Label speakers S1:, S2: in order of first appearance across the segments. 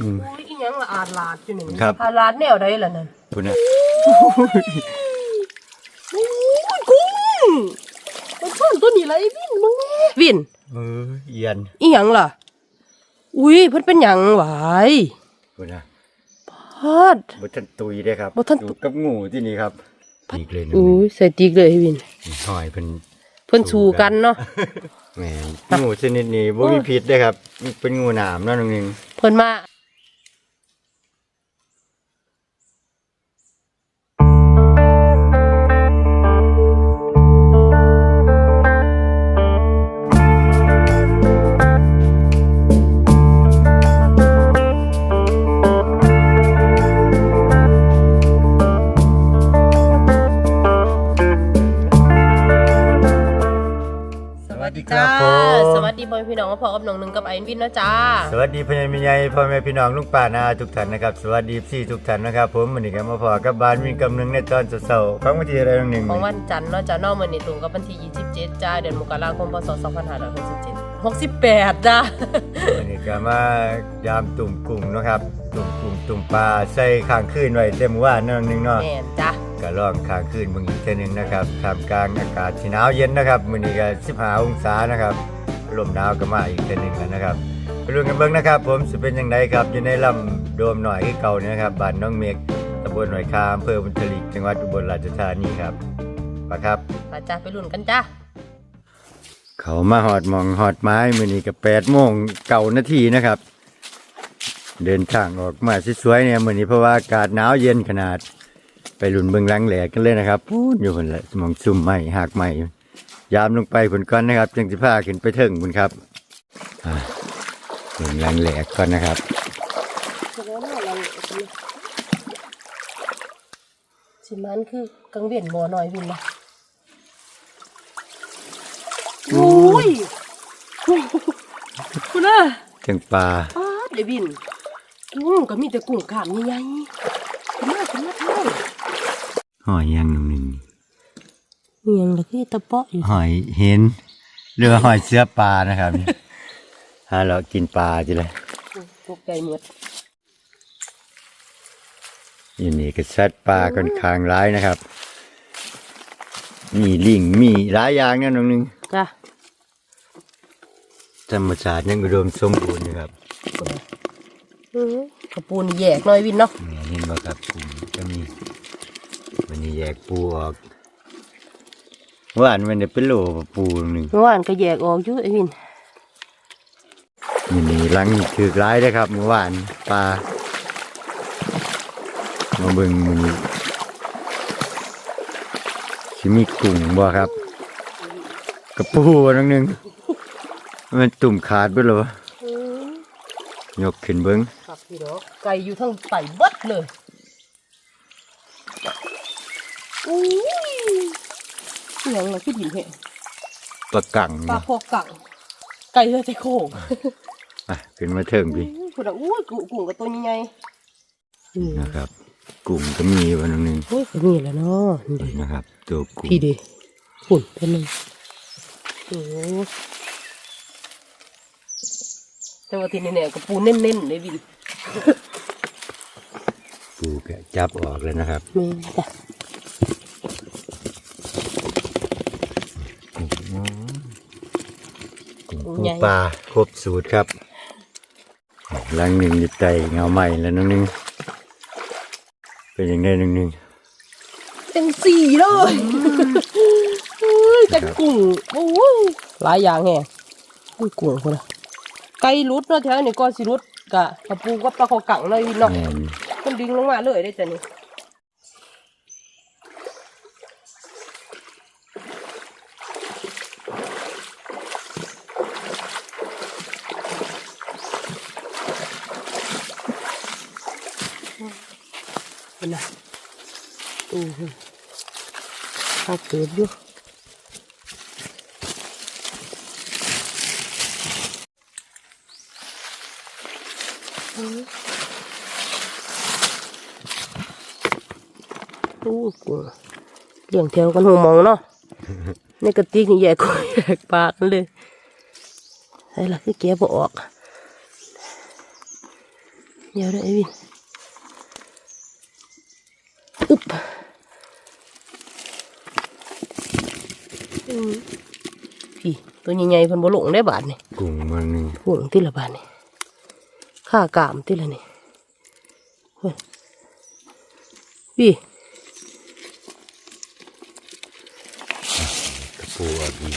S1: อืม
S2: โอ้ยอีหยังละอาดลาดอยู่หนึ่ง
S1: ครับ
S2: อาดลาดแนวใดล่ะนั่น
S1: คุณนะ
S2: โอ้ยกุ้งมันซ่อนตัวนี้เลยวินมึงแน่วิน
S1: เออเอียน
S2: อีหยังล่ะ อุ้ยเพิ่นเป็นหยังหวาย
S1: คุณนะ
S2: พอด
S1: บทันตุยได้ครับ
S2: บ่ทันตุ
S1: อยู่กับงูที่นี่ครับอีกเลยหนึง
S2: อุ้ยใส่ติ๊กเลยวิน
S1: หอยเพิ่น
S2: เพิ่นสู้กันเนาะ
S1: แหมงูชนิดนี้บ่มีพิษเด้อครับ เป็นงูหนามเนาะน้องหนึง
S2: เพิ่นมา วัสดีจ้าสวัสดีพ่อแม่พี่น้องมาพอกับน้องหนึ่งกับไอ้วินเนาะจ้า
S1: สวัสดีพ่อใหญ่แม่ใหญ่พ่อแม่พี่น้องลุงป้านาทุกท่านนะครับ สวัสดีพี่ทุกท่านนะครับผมวันนี้ก็มาพอกับบ้านมีกำนึงในตอนเช้าๆของวันที่อะไรน้องหนึง
S2: ของวันจันทร์เนาะจ้าเนอกมันนี่ตรงกับวันที่27จ้าเดือนมกราคมพศ2567 68จ้า
S1: วันนี้ก็มายามตุ่มกุ้งเนาะครับ ตุ่มกุ้งตุ่มปลาใส่ข้างคืนไว้เต็มอว่านเนาะน้องหนึงเนาะ
S2: แม่นจ้า
S1: ก็ลองค้างคืนเบางอีกเท่อหนึงนะครับท่ามกลางอากาศที่หนาวเย็นนะครับมื้อนี้ก็15องศานะครับลมหนาวก็มาอีกเท่อหนึงแล้วนะครับไปลุ้นกันเบิ่งนะครับ ผมสิเป็นจังไดครับอยู่ในลำโดมหน่อยคือเก่านี่นะครับบ้านน้องเมฆตำบลหน่อยคาอำเภอบุญทลิกจังหวัดอุบลราชธานีครับไปครับ
S2: ไปจ้าไปลุ้นกันจ้า
S1: เขามาหอดหมองหอดไม้มื้อนี้ก็8โมงเก่านาทีนะครับ เดินทางออกมาสวยๆเนี่ยมื้อนี้เพราะว่าอากาศหนาวเย็นขนาด ไปหลุนเบิงหลังแหลกกันเลยนะครับพูดอยู่คนละมองซุ่มไม้หักไม้ยามลงไปผลก้อนนะครับจึงสิพาขึ้นไปเถิงคุณครับอ่าเบิงหลังแหลกก่อนนะครับ
S2: สิมันคือกังเวียนบ่หน่อยวินนะโอ้ยคุณน่ะ
S1: ถึงปลา
S2: ป้าดเดวินกุ้งก็มีแต่กุ้งกล้ามใหญ่ๆคุณน่ะคุณน่ะเท่า
S1: หอยยังหนึ่งหนึ่ง
S2: เมียงละคือตะเปาะอยู่
S1: หอยเห็นเรือหอยเสื้อปลานะครับฮาเรากินปลาจีเลย
S2: ตกใจหมด
S1: อยู่นี่ก็สัตว์ปลาค่อนข้างร้ายนะครับ มีลิงมีหลายอย่างนะน้องหนึง
S2: จ้า
S1: ธรรมชาติยังอุดมสมบูรณ์นะครับ
S2: กระปูนแยกหน่อยวินเนาะ
S1: เนี่ยเห็นว่าครับกลุ่มก็มี วันนี้แยกปูออกว่านมันจะเป็นโหลปูหนึ่ง
S2: เมื่อวานก็แยกออกอยู่ไอ้วิน
S1: มันนี่ลังถือร้ายได้ครับเมื่อวานปลามาเบิ่งมันสิมีกุ้งบ่ครับกระปูนังหนึงมันตุ่มขาดไปหรอวะยกขึ้นเบิ่ง
S2: ครับพี่น้องไก่อยู่ทั้งไต่เบิดเลย อุ้ยเสียงเราคิดหินเหง
S1: ปลากัง
S2: ปลา
S1: เนาะ
S2: คอกังไก่เลยใจโค้ง
S1: อะขึ้นมาเทิงพี่
S2: พูดอะอุ้ยกุ้งกุ้งกับตัวใหญ่ๆนี่
S1: นะครับกุ้งก็มีวันนึง
S2: โอ้ยก็นี่แหละเนาะนี่
S1: นะครับ ตัวกุ้ง
S2: พี่ดิหุ่นเป็นหนึ่งโอ้แต่ว่าที่นี่เนี่ยกับปูเน้นๆเลยวิน
S1: ปูแกะจับออกเลยนะครับ
S2: แม่จ้ะ
S1: ปูปลาครบสูตรครับหลังหนึ่งอยู่ใจเงาใหม่แล้วน้องหนึงเป็นยังไงน้องหนึง
S2: เป็นสี่เลยเฮ้ยแต่กุ้งโอ้ยหลายอย่างแฮะอุ้ยกุ้งคนละไก่รุดเนาะแถวนี้ก็สิรุดกะกระปูกับปลาคอกังเลยเนาะ
S1: แม่น
S2: มันดึงลงมาเลยได้จ้ะนี่เป็นไงอือหือ ข้าวเกลืออยู่อู้กูเลี้ยงแถวกันหัวมองเนาะในกระติกนี่แยกก็แยกปากมันเลยไอ้ล่ะคือแกะบ่ออก เดี๋ยวเด้อไอ้วินอึ๊บอืมพี่ ตัวใหญ่ๆเพิ่นบ่ลงได้บาทนี่
S1: กุ้งมันหนึ่ง
S2: ห่วงที่ละบาทนี่ข้ากามที่ละนี่เฮ้ยพี่
S1: กระปูออกอีก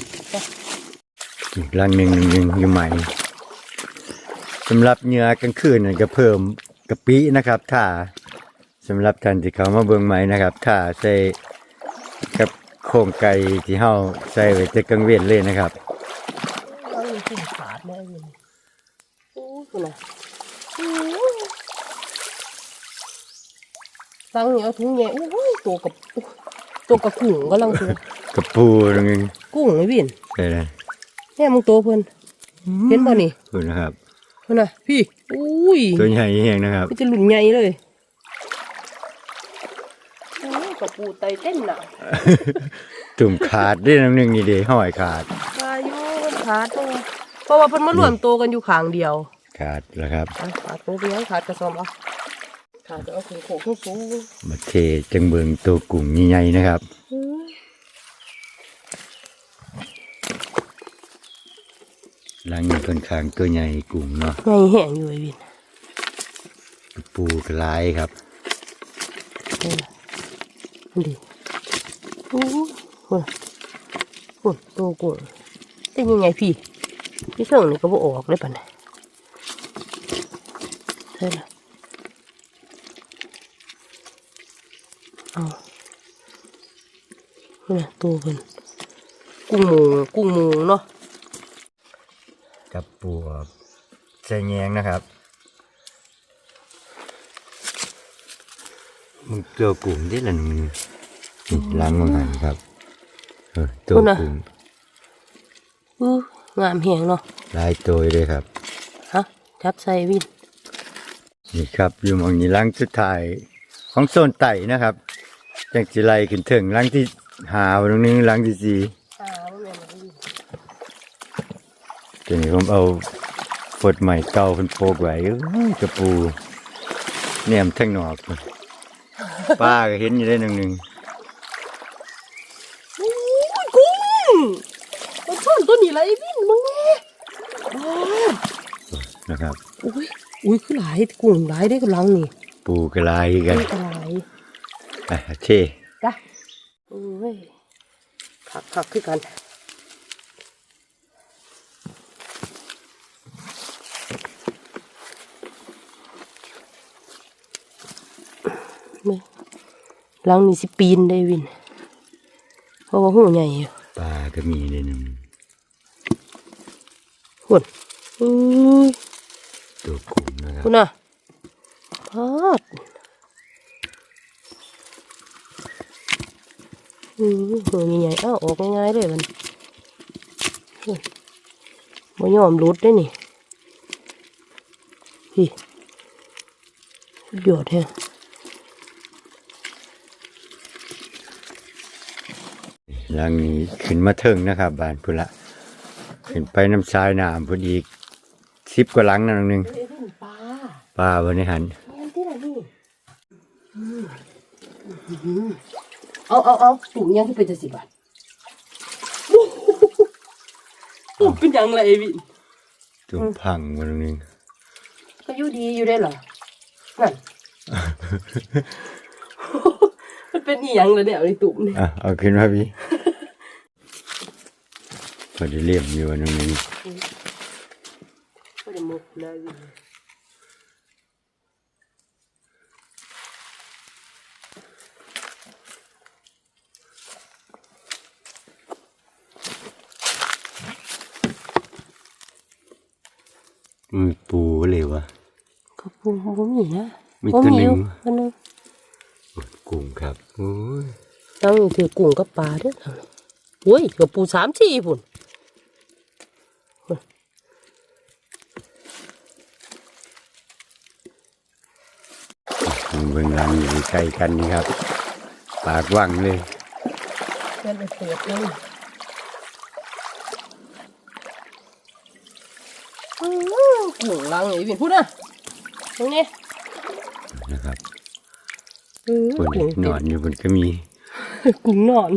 S1: อีกรังหนึ่งหนึ่งหนึ่งอยู่ใหม่สำหรับเหยื่อกลางคืนนั่นก็เพิ่มกะปินะครับถ้าสำหรับท่านที่เขามาเบิ่งใหม่นะครับถ้าใส่กับโครงไก่ที่เฮาใส่ไว้แต่กลางเว้นเลยนะครับ
S2: เอาอยู่ที่ขาด แน่เลยโอ้ยคุณน่ะตั้งเหนียวถุงใหญ่โอ้ยตัวกับตัวกับกุ้งกำลังตัว
S1: กระปูหนึ่ง
S2: กุ้งไอ้วิน
S1: ได้เลย
S2: แม่มึงโตเพิ่นเห็นป่ะนี่
S1: ดูนะครับ
S2: เพิ่นน่ะพี่อุ้ย
S1: ตัวใหญ่แห้งนะครับ
S2: มันจะหลุนใหญ่เลยโอ้ยกับปูไตเต้นหนา
S1: ตุ่มขาดได้น้ำหนึ่งนี่เดีห้อยขาด
S2: อายุมันขาดตัวเพ ราะว่าเพิ่นมารวมโตวกันอยู่ข้างเดียว
S1: ขาดแล้วครับ
S2: อะขาดตัวเดียวขาดกระสอบเอาขาดจะเอาขึ้นโขกขึ้นสูง
S1: มาเทจังเบิงตัวกุ้งใหญ่ๆนะครับ
S2: อืม
S1: หลังนี้ค่อนข้างตัวใหญ่กุ้งเนาะ
S2: ใหญ่แห้งอยู่ไอ้วิน
S1: ปูกระไรครับ
S2: เออมันดีโอ้ยโอ้ยโอ้ยตัวกุ้งเป็นยังไงพี่ พี่เชิงนี่ก็บ่ออกเลยปะเนี่ยใช่ละเอาเนี่ยตัวเป็นกุ้งหมูกุ้งหมูเนาะ
S1: กับปูใส่แยงนะครับมึงตัวกุ้งได้ละมึงนี่ล้างมันหันครับเออตัวกุ้ง
S2: อู้ งามแหงเนาะ
S1: หลายตัวเลยครับ
S2: ฮะจับใส่วิน
S1: นี่ครับอยู่หมองนี้ล้างสุดท้ายของโซนไต่นะครับจังจิไลขึ้นถึงล้างที่หาตรงนี้ล้างที่สี่
S2: อ่าว่าแม่นบ่วิน
S1: ตัวนี้ผมเอาฝดใหม่เก่าเป็นโปกไว้เอ้ยกระปูแหนมทั้งนอกพุ่นป้าก็เห็นอยู่ได้หนึ่งหนึ่ง
S2: อู้ยกุ้งมันซ่อนตัวนี้ละไอ้วินมึงแม่ว้าว
S1: นะครับ
S2: อุ้ยอุ้ยคือหลายกุ้งหลายได้กำลังนี่
S1: ปูกระลายกัน
S2: นี่ก็หลาย
S1: อะเท
S2: จ้ะโอ้ยผักผักคือกันนี่หลังนี่สิปีนได้วิน เพราะว่าหูใหญ่อยู่
S1: ปลาก็มีเลยหนึ่ง
S2: หุ่นอุ้ย
S1: ตัวกุ้งนะครับ
S2: คุณน่ะพาดอืมหูใหญ่ๆอ้าวออกง่ายๆเลยมันหุ่นบ่ยอมรุดได้นี่พี่สุดยอดแฮะ
S1: หลังนี้ขึ้นมาเทิงนะครับ บานพุ่นละขึ้นไปน้ำชายน้ำพุ่นอีก สิบกว่าหลังนั่นหนึ่ง
S2: ปลา
S1: ปลาวันนี้หัน
S2: เห็นที่ไหนนี่เอาเอาเอาตุ่มยังที่เป็นจะสิบบาทตุ่มเป็นยังไงวิน
S1: ตัวพังวันหนึ่ง
S2: ก็อยู่ดีอยู่ได้เหรอนั่นมันเป็นอีหยังเลยเนี่ยไอ้ตุ่มเนี่
S1: อะเอาขึ้นมาพี่พอได้เรียบอยู่วันหนึ่ง
S2: ก็จะมุกเลยวิน
S1: มีปูเลยวะ
S2: ก็ปูบ่มีนะ
S1: มีตัวหนึ่ง
S2: บ่มีอยู่ตัวหนึง
S1: กุ้งครับโอ้ย
S2: แล้วนี่ถือกุ้งกับปลาเด้วยทางนี้โอ้ยกับปูสามสี่พุ่น
S1: เบื้องหลังอยู่ใกล้กันนี่ครับ ปากว่างเลย
S2: เพื่อนไปเปิดเลยกุ้งลังไอ้วินพูดนะตรงนี้
S1: นะครับ
S2: เออ
S1: คน
S2: กุ้ง
S1: นอนอยู่บนก็มี
S2: กุ้งนอน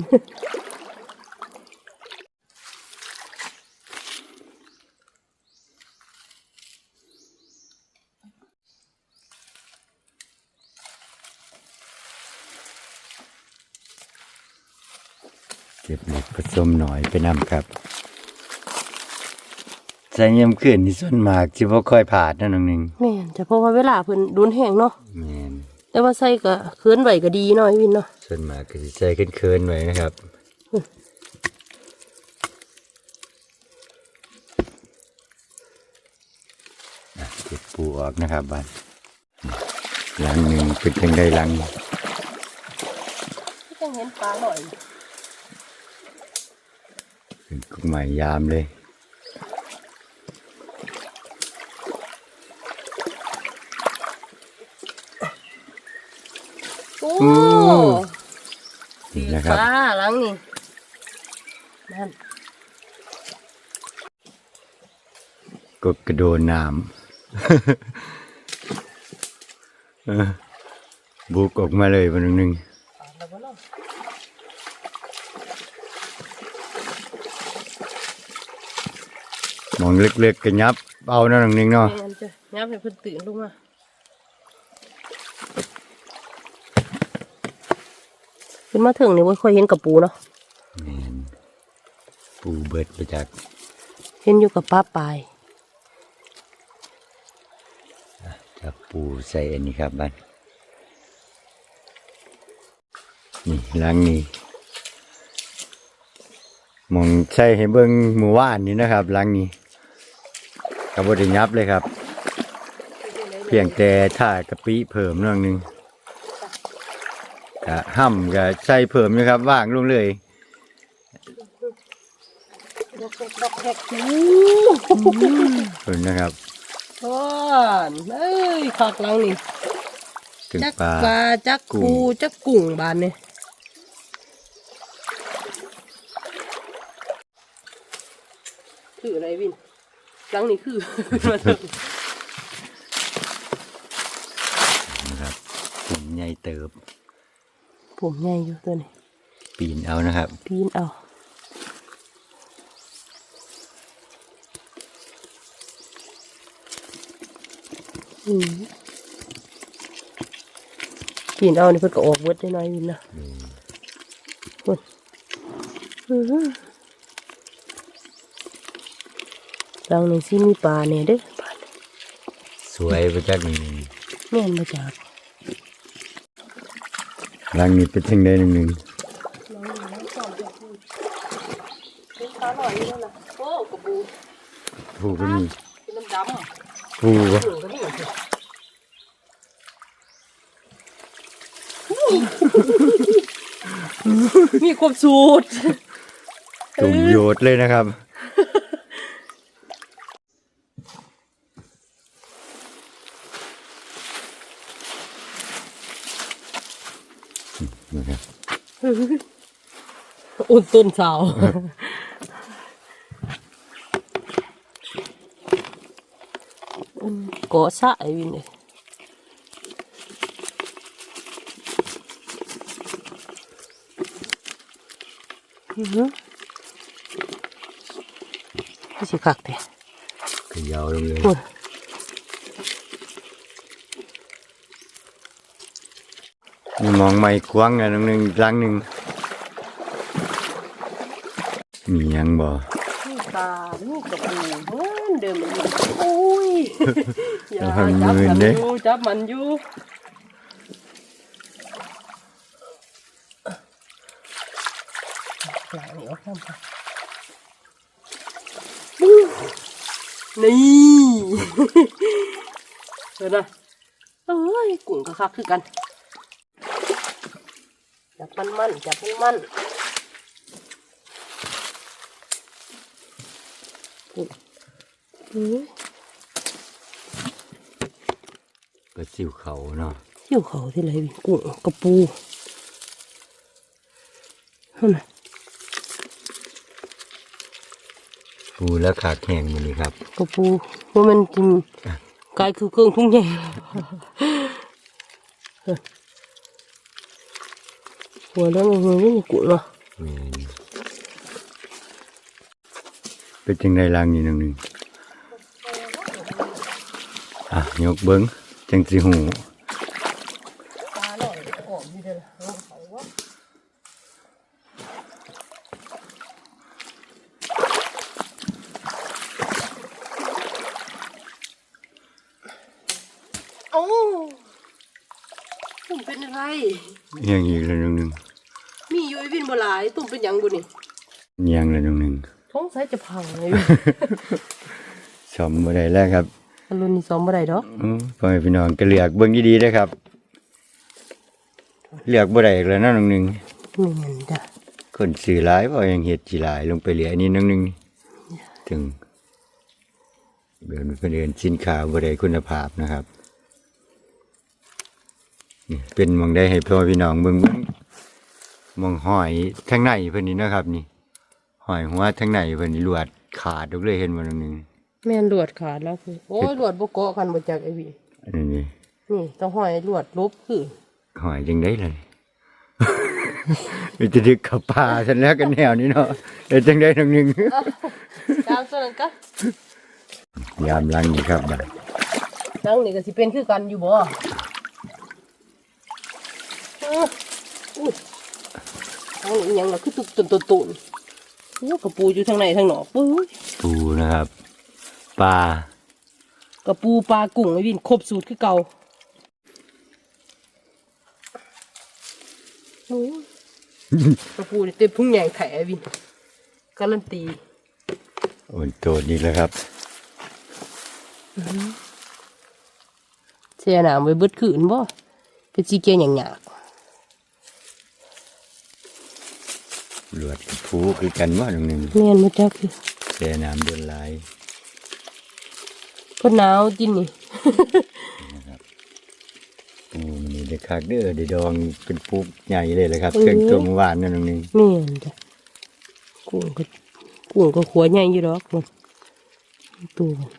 S1: เก็บเล็กผ สมหน่อยไปนำครับใส่เยี่ยมขึ้นที่ส่วนมากที่บ่ค่อยผ่าดนั่นนึง
S2: แม่นจะเพราะว่าเวลาเพิ่นโดนแห้งเนาะ
S1: แม่น
S2: แต่ว่าใส่ก็เคือนไหวก็ดีเนาะไอ้วินเนาะ
S1: ส่วนมากก็สิใส่เคินๆไว้นะครับอะเก็บปูออกนะครับบ้านหลังหนึ่งเป็นจังได้หลัง
S2: ต้องเห็นปลาหน่อย
S1: เป็นกุ้ง ใหม่ยามเลย
S2: โอ้
S1: นี่นะครับ
S2: ปลาหลังนี่นั่น
S1: ก็กระโดดน้ำ เออบุกออกมาเลยวันหนึ่ง
S2: ปลาแล้วบ่เนาะ
S1: ม องเล็กๆก็ยับ เอานั่นหนึ่งเนาะ
S2: แม่นจ้ะยับให้เพิ่นตื่นลงมาขึ้นมาถึงนี่บ่ค่อยเห็นกับปูเนาะ
S1: แม่นปูเบิดไปจาก
S2: เห็นอยู่กับป้าปลาย
S1: จับปูใส่อันนี้ครับบ้านนี่หลังนี้มองใช่ให้เบิ้งหมู่ว่านนี่นะครับหลังนี้ กระบไดยับเลยครับ เพียงแต่ถ่ากะปิเพิ่มเรื่องหนึ่งกะห้ำกะใส่เพิ่มนะครับ ว่างลงเลย
S2: ดอกแดกดอกแดกอู้
S1: ขอบคุณนะครับ
S2: ว้านเอ้ยคักหลังนี่
S1: ถึง
S2: จัก
S1: ปลา
S2: ปลาจัก
S1: กุ้ง
S2: ปูจักกุ้งบานนี่คืออะไรวิน หลังนี่คือมาเถอะ
S1: นะครับผมใหญ่เติบ
S2: ผมใหญ่อยู่ตัวนี้
S1: ปีนเอานะครับ
S2: ปีนเอาอืมปีนเอานี่เพิ่นก็ออกเวิดได้น้อยวินนะพุ่นอื้อ หือหลังนี้สิมีปลาเนี่ยเด้อปลาเนี่ย
S1: สวยไปจากนี้
S2: แม่นมาจาก
S1: หลังนี้เป็นทั้งใดหนึ่งหนึ่ง
S2: เป็นปลาหน่อยนี่นะโอ้กระปู
S1: ปูก็มี
S2: เป็นน้ำดำ
S1: ปูก็
S2: เหลืองก็นี่มีความสูตร
S1: ตุ่มโยดเลยนะครับนะครับ
S2: อุ่นต้นเสาอุ่นเกาะสะไอ้วินเลยอือหือนี่สิคักแต่
S1: ขยาวลงเลย
S2: โอ้ย
S1: นี่มองไม่ควงอันหนึ่งหลังหนึ่ง มีหยังบ่
S2: นี่ปลานี่กระปูเหมือนเดิมอยู่โอ้ยอย่า
S1: เอา
S2: จับ
S1: มือ
S2: มัน
S1: เด้
S2: อยู่จับมันอยู่หลังนี้ออกน้ำไปนี่เห็นไหมเอ้ยกุ้งก็คักคือกัน จับมันมันจับมันมันอือ
S1: ก็สิวเขาเนาะ
S2: เที่ยวเขาที่ไรวิกุ้งกระปูเห็นไหม
S1: ปูแล้วขาแข็งมันนี่ครับ
S2: กระปูว่ามันกินกายคือเครื่องทุ่งใหญ่หัวแล้วมันไม่มีกุ่นเนาะ
S1: เป็นจังไดล่างนี่หนึงหนึงอะยกเบิ้งจังสิหู
S2: ปลาหน่อยออกดีเด้อโอ้ตุ่มเป็นอะไร
S1: เอียงอีกแล้วหนึงหนึง
S2: มีอยู่ไอ้วินบ่หลายตุ่มเป็นหยังบุนี่
S1: เอียงแล้วหนึงหนึง
S2: ท้องสายจะพังเลย
S1: ชมบ่ได้แล้วครับ
S2: อรุณนี่ซ้อมบ่ได้ดอก
S1: อื้อพ่อแม่พี่น้องก็เลือกเบิ่งดีๆเด้อครับ เลือกบ่ได้อีกแล้วเนาะหนึงหนึง
S2: นี่มันจ้ะ
S1: คนสื่อหลายบ่ยังเฮ็ดสิหลายลงไปเหลืออันนี้หนึงหนึงถึงเดินเพิ่นเดินสินค้าบ่ได้คุณภาพนะครับนี่เป็นหมองได้ให้พ่อพี่น้องเบิ่งเบิ่งหมองหอยทางในเพิ่นนี่นะครับนี่ หอยหัวทางในเพิ่นนี่ลวดขาดออกเลยเห็นบ่หนึงหนึง
S2: แม่นลวดขาดแล้วคือโอ้ยลวดบ่เกาะกันบ่จักไอ้วิน
S1: อันนี้นี่
S2: นี่ต้องห้อยลวดลบคือ
S1: หอยจังได้เลยมีจะดึกกับปลาฉันแล้วกันแนวนี้เนาะเดี๋ยวจังได้หนึ่งหนึ่ง
S2: ตามส่วนนั้นก็
S1: ยามหลังนี่ครับบัด
S2: นังนี่ก็สิเป็นคือกันอยู่บ่เอออุ้ยนังนี่อิหยังล่ะคือตุกตุนตุนตุน โอ้กระปูอยู่ทางในทางนอกปุ้ย
S1: ปูนะครับปลาก
S2: ระปูปลากุ้งไอ้วินครบสูตรคือเก่าโอ้ยกระปูนี่เต็มพุ่งใหญ่ไข่ไอ้วินการันตี
S1: โอนโตดนี่แหล้วครับ
S2: เสียหนามไว้เบิดขืนบ่เป็นสีเกียงอย่างหยาก
S1: หลวดกับปูคือกันว่าหนึ่งหนึ่ง
S2: แม่นมาจักคือ
S1: แช่น้ำโดนลาย
S2: เพิ่นหนาวจินนี่
S1: ปูมันนี่ได้คักเด้อได้ดองเป็นปูใหญ่เลยเลยครับ เครื่องตัวเมื่อวานนั่นหนึ่งหนึ่ง
S2: แม่นจ้ะกุ้งก็กุ้งก็ขัวใหญ่อยู่ดอกมันตัวมัน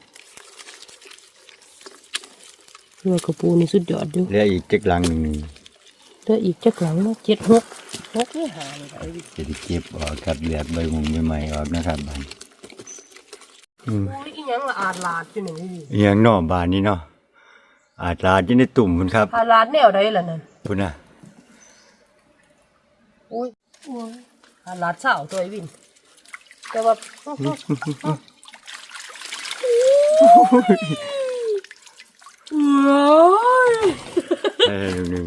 S2: เรือกระปูนี่สุดยอดอยู่
S1: เหลืออีกจักลังหนึ่งหนึ่ง
S2: เหลืออีกจักหลังเนาะเจ็ดหกหกนี่หาเลยไอ้วิ
S1: จะได้เก็บออกครับเหลือกใบมุงใหม่ๆออกนะครับบัดอืม
S2: โอ้ยอีหยังละอาดลาดอยู่นี่
S1: อหยังเนอบานนี้เนาะอาจลาดอยู่ในตุ่มคุณครับ
S2: อาดลาดแนวใดล่ะนั่น
S1: คุณนะ
S2: โอ้ยโอ้ยอาดลาดเศร้าตัวไอ้วินแต่ว่าโอ้ย
S1: เออหนึ่ง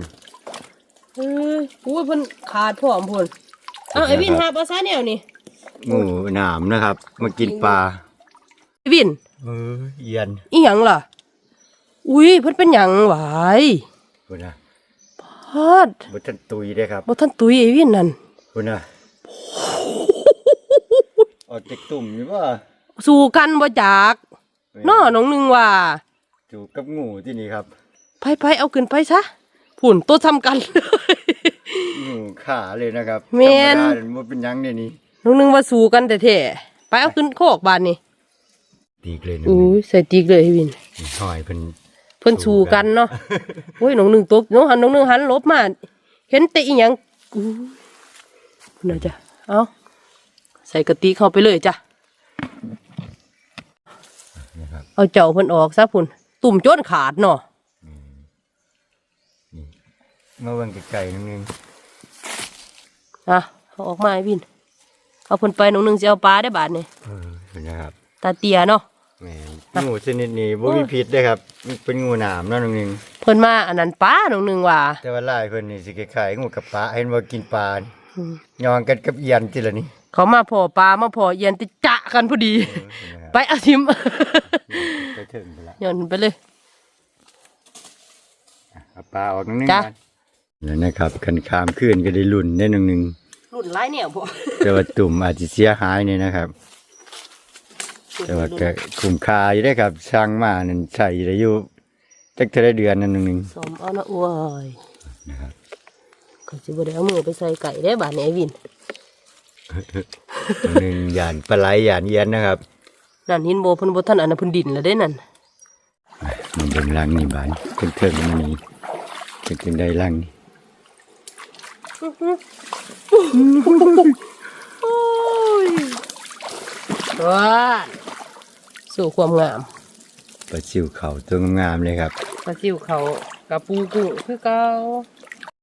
S2: เฮ้ยอุ้ยเพิ่นขาดพร้อมพุ่นเอาไอ้วินหาปลาซาแนวนี่
S1: หมูหนามนะครับ มากินปลา
S2: ไอ้วิน
S1: เออเอียน
S2: อีหยังล่ะ อุ้ยเพิ่นเป็นหยังหวาย
S1: คุณนะ
S2: พาด
S1: บุทันตุยได้ครับ
S2: บ่ทันตุยไอ้วินนั่น
S1: คุณนะออกจากตุ่มนี่ว่า
S2: สู้กันบ่จากน้อน้องหนึงว่า
S1: จูกับงูที่นี่ครับ
S2: ไปไปเอาขึ้นไปซะ พุ่นตัวทำกัน
S1: งูขาเลยนะครับ
S2: แม่น
S1: ธรรมดามันเป็นหยังเนี่ยนี่
S2: น้องหนึงว่าสู้กันแต่แท้ไปเอาขึ้นโคกบานนี่
S1: ตีกเลยนะ
S2: อุ้ยใส่ติ๊กเลยไอ้วิน
S1: หอยเป็น
S2: เพิ่นสู้กันเนาะ โอ้ยน้องหนึงตกน้องหันน้องหนึงหันหลบมา เห็นแต่อีหยังอู้น่าจะเอาใส่กระติกเข้าไปเลยจ้ะ
S1: นะครับ
S2: เอาเจ้าเพิ่นออกซะพุ่นตุ่มโจนขาดเนาะ
S1: มาเบิ่งไก่ๆนิดนึง
S2: อะเอาออกมาไอ้วินเอาเพิ่นไปหนูหนึงสิเอาปลาได้บาทนี่
S1: เออเห็นนะครับ
S2: ตาเตียเนาะ
S1: แหม่งูชนิดนี้บ่มีพิษเด้อครับมันเป็นงูหนามเนาะนึงนึง
S2: เพิ่นมาอันนั้นปลาหนูหนึงว่า
S1: แต่ว่าลายเพิ่นนี่สิคล้ายๆงูกับปลาเห็นว่ากินปลา
S2: อืม
S1: ยองกันกับเอียนจิละนี่
S2: เขามาพอปลามาพอเย็นติจะกันพอดี
S1: เออเห็นนะครับ
S2: ไปเอาทิม
S1: ไปถึงไปละ
S2: โยนไปเลย
S1: เอาปลาออกนิดนึง
S2: จ้ะ
S1: ก่อน แล้วนะครับคันคามขึ้นก็ได้ลุ่นได้หนึ่งหนึ่ง
S2: รุ่นหลายแนวบ่
S1: แต่ว่าตุ่มอาจจะเสียหายเนี่ยนะครับ แต่ว่าก็คุ้มค่าอยู่ได้อครับช่างมานั่นใช้ได้อยู่จักเท่าได้เดือนนั่นหนึ่งหนึ่ง
S2: สมเอานะอ้วย
S1: นะครับ
S2: ก็สิบ่ได้เอามือไปใส่ไก่ได้บาดนี้ไอ้วิน
S1: หนึ่งหยานปลาไหลหยานเอียนนะครับ
S2: นั่นหินโบเพิ่นบ่ทันอันนั้นเพิ่นดินแล้วเด้นั่น
S1: มาเบิ่งลังนี่บานเพิ่งๆมันนี่เป็นจังได้ลังนี่
S2: โอ้ยว้าสู่ความงาม
S1: ปลาซิวเขาตัวงามๆเลยครับ
S2: ปลาซิวเขากับปูกุ้งคือเก่า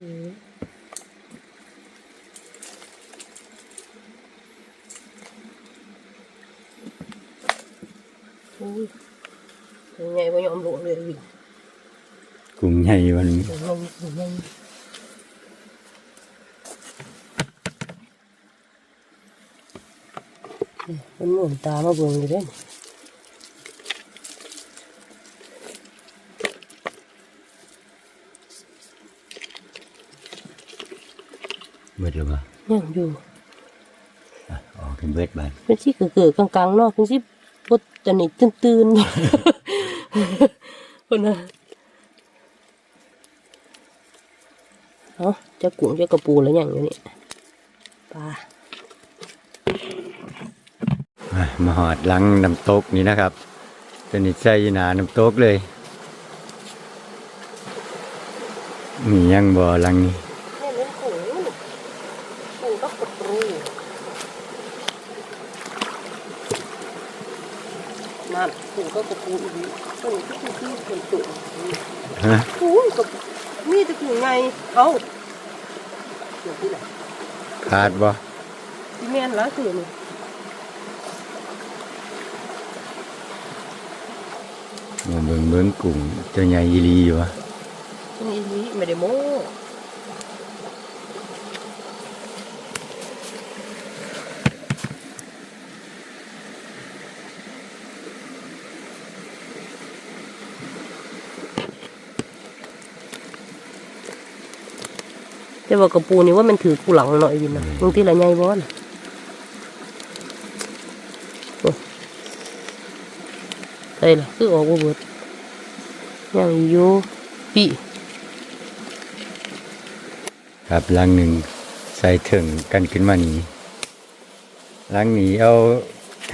S2: อืมโอ้ยยังไงว่ายอมหลวงเลยวิ่ง
S1: กุ้งใหญ่วัน
S2: เดี๋ยวลงเดี๋ยวล มันหมุนตามาเบิ่งอยู่เด้น
S1: เบิดแล้วบ่
S2: ยังอยู่
S1: อะออกเป็นเบิดบาน
S2: เป็นสิเกิดๆกลางๆเนาะเป็นสิบดจะนี่ตื่นๆคนน่ะเนาะจะกุ้งจะกระปูแล้วอย่างอยู่นี่ปลา
S1: อะ มาหอดลังน้ำตกนี่นะครับตัวนี้ใส่อยู่หนาน้ำตกเลยมียังบ่ลังนี้
S2: นี่เป็นกุ้งกุ้งกับกระปูนั่นกุ้กับกระปูอีกตัวนี้ก็คือคือเป็นตุ่ม
S1: ฮะ
S2: โอ้กับมีแต่กุ้ไงเอาเดี๋ยวที่ไหน
S1: ขาดบ่
S2: ที่แม่นละคือนี่
S1: มาเบิ่งเบิ่งกุ้งตัวใหญ่ยีหลีอยู่วะ
S2: นี่นี่ไม่ได้โม้แต่ว่ากระปูนี่ว่ามันถือกูหลังหน่อยวินนะบางทีละไงบอล ใช่ละคือออกบ่เบิดยังอยู่ปี
S1: ครับลังหนึ่งใส่ถึงกันขึ้นมานี่ลังนี้เอา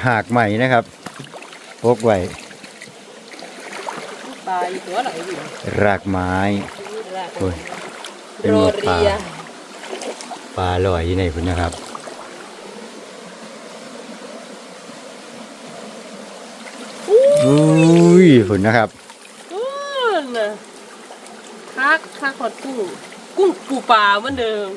S1: หากใหม่นะครับพกไว้
S2: ตายตัวไหนวิน
S1: รากไม้โอ้ยเป็น
S2: โร
S1: หมดปลา
S2: เรีย
S1: ปลาลอยอยู่ในพุ่นนะครับ ยพุ่นนะครับ
S2: อู้น่ะคักคักขอดกุ้ง กุ้งปูปลาเหมือนเดิม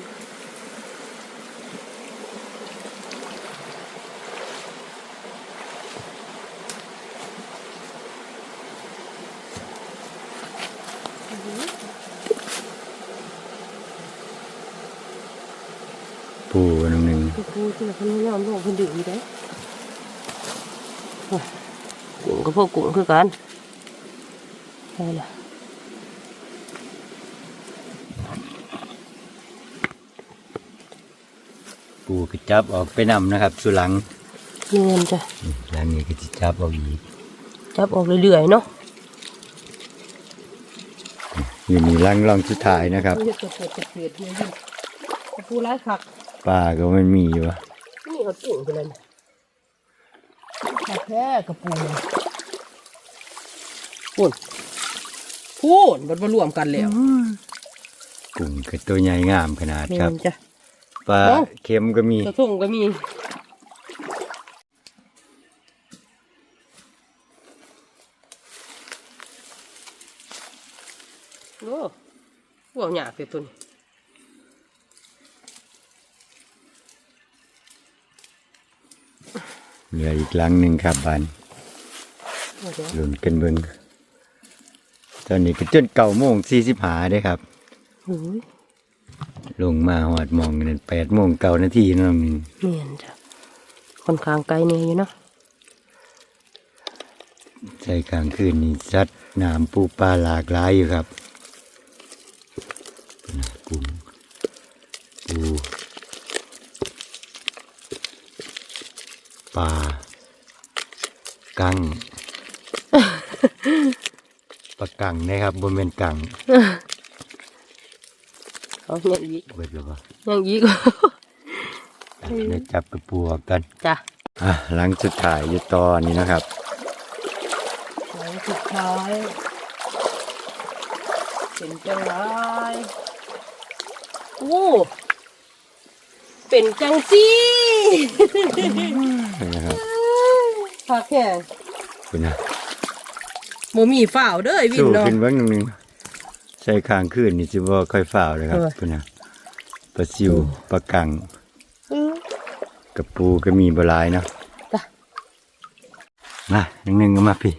S1: ปูน้ำหนึ่ง
S2: กูกูที่เราคนนี้ยอมลงคนดื่มอยู่ได้ว้า กุ้งกับพวกกุ้งคือกันใช่ละ
S1: ปูก็จับออกไปนำนะครับสุหลัง
S2: เงินจ้ะ
S1: นี่หลังนี้ก็จะจับออกอีก
S2: จับออกเรื่อยๆเนาะ
S1: อยู่นี่ลังลองสุดท้ายนะครับ
S2: มันจะเกิดเกิดเกิดเกิดเนี่ยยิ่งกระปูร้ายคัก
S1: ปลาก็มันมีอยู่วะ
S2: นี่เขากุ้งไปเลยมาแค่กระปู พูนพูนมันมารวมกันแล้ว
S1: กุ้งก็ตัวใหญ่งามขนาดครับ
S2: เงินจ้ะ
S1: ปลา
S2: เอ้า
S1: เค็มก็มี
S2: กระทุ่งก็มีโอ้พวกหยาเป็ดตัวนี้
S1: เหลืออีกลังหนึ่งครับบาน
S2: เอาเดี๋ยว
S1: ลุ้นกันเบิ่ง ตอนนี้ก็จนเก้าโมงสี่สิบหาได้ครับ
S2: โอ้ย
S1: ลงมาหอดหมองนั่นแปดโมงเก้านาทีนั่นนึง
S2: เนียนจ้ะค่อนข้างไกลเนี่ยอยู่เนาะ
S1: ใช่กลางคืนนี่สัตว์น้ำปูปลาหลากหลายอยู่ครับนะกุ้งปูปลากัง ปลากังนะครับบนเป็นกัง
S2: เอายังอีก
S1: เบิดหรือเปล่า
S2: ยังอีก
S1: เดี๋ยวจับกระปูออกกัน
S2: จ้ะ
S1: อะหลังสุดท้ายอยู่ตอนนี้นะครับ
S2: หลังสุดท้ายเป็นจังไรโอ้เป็นจังซี่
S1: นะครับ
S2: พักแค่
S1: คุณนะ
S2: โมมีฝ่าวเด้อไอ้วิน
S1: สู้
S2: เนาะ
S1: ขึ้นเบิ้งหนึงใช้ข้างขึ้นนี่สิบ่ค่อยฝ่าวเลยครับ
S2: เออ
S1: คุณนะปลาซิวปลากัง
S2: เออก
S1: ระปูก็มีบหลายเนาะ
S2: จ้ะ
S1: มาหนึ่งหนึ่งก็มาพี่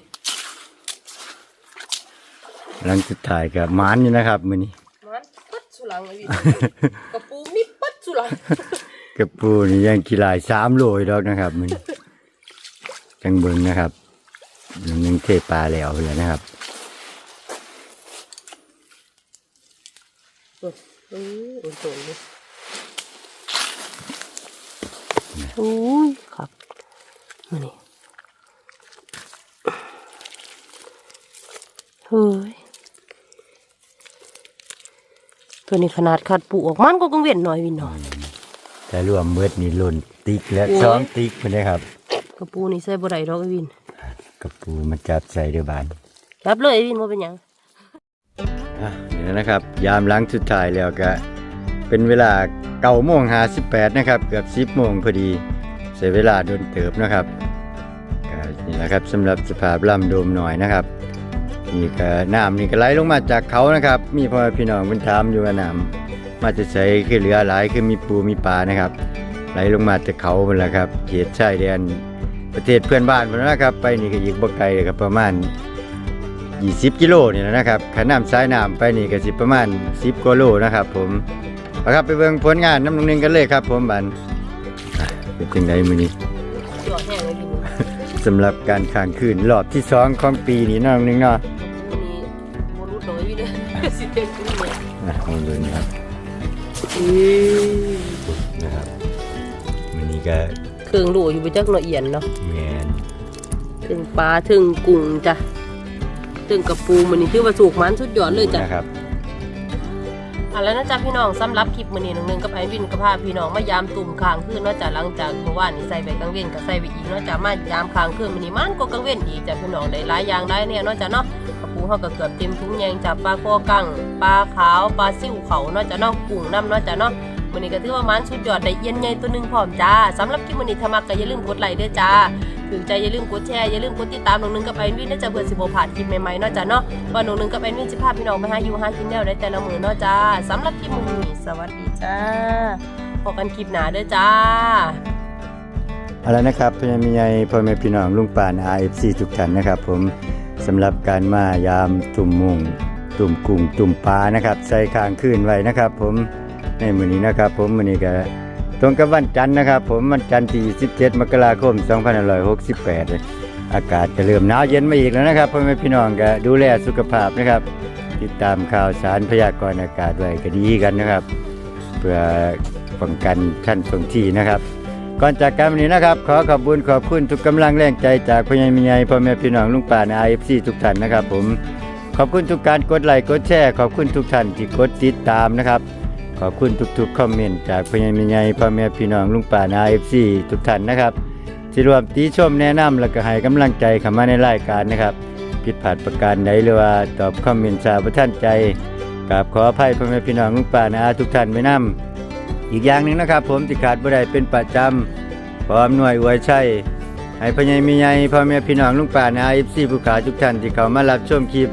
S1: หลังสุดท้ายกับมานอยู่นะครับมื้อนี้
S2: มันปัดสุหลังไอ้วิน กระปูมีปัดสุหลัง
S1: กระปูนี่ยังกี่ลายสามโลอยู่ดอกนะครับมื้อนี้จังเบิ่งนะครับ หนึ่งหนึ่งเทปลาแล้วเลยนะครับ
S2: เออโอ้โหโอ้ยครับมานี่เฮ้ยตัวนี้ขนาดขาดปูออกมันก็กังเวียนหน่อยวินหน่อย
S1: แต่รวมเบิดนี่หล่นติ๊กและ
S2: โอ้
S1: องติ๊กไปเลยครับ
S2: กระปูนี่ใส่บ่ได้ดอกไอ้วิน
S1: กระปูมันจับใส่เดือบาน
S2: รับเลยไอ้วินว่าเป็นหยัง
S1: อะนี่นะครับ ยามหล้างสุดท้ายแล้วก็ เป็นเวลาเก้าโมงหาสิบแปดนะครับ เกือบสิบโมงพอดีใช้เวลาโดนเติบนะครับก็นี่แหละครับสำหรับสภาพลำโดมหน่อยนะครับนี่ก็น้ำนี่ก็ไหลลงมาจากเขานะครับ มีพ่อแม่พี่น้องเพิ่นถามอยู่ว่าน้ำมาจะใช้คือเหลือหลายคือมีปูมีปลานะครับ ไหลลงมาจากเขาเพิ่นล่ะครับเขตชายแดน ประเทศเพื่อนบ้านเพิ่นนะครับ ไปนี่ก็อีกบ่ไกลครับประมาณ 20 กิโลนี่แหละนะครับขันน้ำสายน้ำไปนี่ก็สิประมาณ 10กิโลนะครับผมเอาครับไปเบิ่งผลงานน้ำนองหนึงกันเลยครับ ผมบันอะเป็นจังไดมื้อนี้
S2: หยอดแห้งไอ้วิน
S1: สำหรับการค้างคืนรอบที่สองของปีนี้เน้องนึงเนาะ
S2: วันนี้บรุษโดยวินเลยสิเต็มที่เลย
S1: อะเอาเลยนะครับ
S2: อือ
S1: นะครับมื้อนี้ก็
S2: เครื่องหลูอยู่ไปจักหน่อยเอียนเนาะ
S1: แม่น
S2: ถึงปลาถึงกุ้งจ้ะถึงกระปูมันนี่ถือว่าสูกมันสุดยอดเลยจ้ะ
S1: นะครับ
S2: อะแล้วนะจ๊ะพี่น้องสำหรับคลิปมื้อนี้หนึงๆกับไอ้วินกับพาพี่น้องมายามตุ่มค้างคืนเนาะจ้ะหลังจากเมื่อวานนี่ใส่ไปกลางเว้นก็ใส่ไปอีกเนาะจ้ะมายามค้างคืนมื้อนี้มันก็กลางเว้นอีกจ้ะพี่น้องได้หลายอย่างได้เนี่ยเนาะจ้ะเนาะกระปูเฮาก็เกือบเต็มถุงแยงจ้ะปลาคอกังปลาขาวปลาซิ่วเขาเนาะจ้ะเนาะกุ้งน้ำเนาะจ้ะเนาะ มื้อนี้ก็ถือว่ามันสุดยอดได้เอียนใหญ่ตัวหนึ่งพร้อมจ้าสำหรับคลิปมื้อนี้ถ้ามักก็อย่าลืมกดไลค์ด้อจ้าถึงใจอย่าลืมกดแชร์อย่าลืมกดติดตามน้องนึงกับไอ้วินนะจ๊ะเพื่อสิบผ่านคลิปใหม่ๆนาะจ้ะเนาะว่าน้องนึงกับไอ้วินสิพาพี่น้องไปหาอยู่หากินแนวได้แต่ละมือนาะจ้าสำหรับคลิปมือนี้สวัสดีจ้าพบกันคลิปหน้าด้อจ้า
S1: เอาละนะครับพ่อแม่พี่ใหญ่พ่อแม่พี่น้องลุงป่าน RFC ทุกท่านนะครับ ผมสำหรับการมายามตุ่มมุงตุ่มกุ้งตุ่มปลานะครับ ใส่คางคืนไว้นะครับ ผม ในมือนี้นะครับ ผมมือนี้ก็ตรงกับวันจันทร์นะครับ ผมวันจันทร์ที่17มกราคม2568 อากาศก็เริ่มหนาวเย็นมาอีกแล้วนะครับพ่อแม่พี่น้องก็ดูแลสุขภาพนะครับ ติดตามข่าวสารพยากรณ์อากาศไว้ก็ดีกันนะครับ เพื่อป้องกันท่านท่องที่นะครับ ก่อนจากกันวันนี้นะครับ ขอขอบคุณขอบคุณทุกกำลังแรงใจจากพ่อใหญ่แม่ใหญ่พ่อแม่พี่น้องลุงป่าใน IFC ทุกท่านนะครับ ผมขอบคุณทุกการกดไลค์กดแชร์ขอบคุณทุกท่านที่กดติดตามนะครับ ขอบคุณทุกๆคอมเมนต์จากพ่ใหญ่ม่ใหญ่พ่อแม่พี่น้องลุงป่าใน IFC ทุกท่านนะครับที่รวมติชมแนะนำและก็ให้กำลังใจเข้ามาในรายการนะครับผิดพลาดประการใดหรือว่าตอบคอมเมนต์สาประท่านใจกราบขออภัยพ่อแม่พี่น้องลุงป่านะทุกท่านไว้นํอีกอย่างหนึ่งนะครับ ผมที่ขาดบ่ได้เป็นประจำพร้อมหน่วยอวยชัยให้พ่อใหญ่มีใหญ่พ่อแม่พี่น้องลุงป่านะ FC ผู้ขาทุกท่านที่เข้ามารับชมคลิป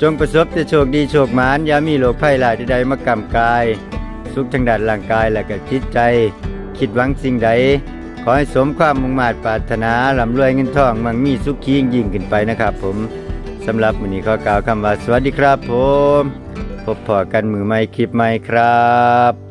S1: จงประสบแต่โชคดีโชคหมานอย่ามีโรคภัยหลายใดมากำกาย สุขทางด้านร่างกายและก็จิตใจ คิดหวังสิ่งใด ขอให้สมความมุ่งมา่ปรารถนาร่ำรวยเงินทองมั่งมีสุขยิ่งยิ่งขึ้นไปนะครับ ผมสำหรับวันนี้ขอกล่าวคำว่าสวัสดีครับ ผม พบพอกันมือใหม่คลิปใหม่ครับ